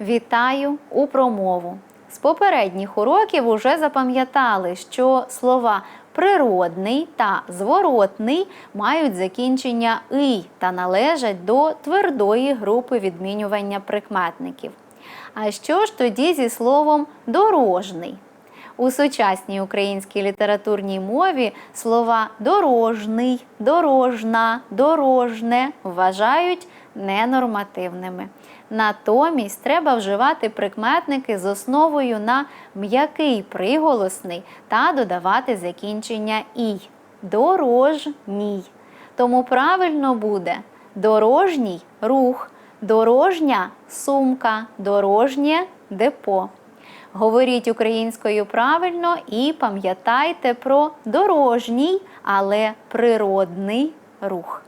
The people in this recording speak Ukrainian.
Вітаю у промову. З попередніх уроків уже запам'ятали, що слова природний та зворотний мають закінчення «ий» та належать до твердої групи відмінювання прикметників. А що ж тоді зі словом дорожний? У сучасній українській літературній мові слова дорожний, дорожна, дорожне вважають ненормативними. Натомість треба вживати прикметники з основою на м'який приголосний та додавати закінчення ій. Дорожній. Тому правильно буде дорожній рух, дорожня сумка, дорожнє депо. Говоріть українською правильно і пам'ятайте про дорожній, але природний рух.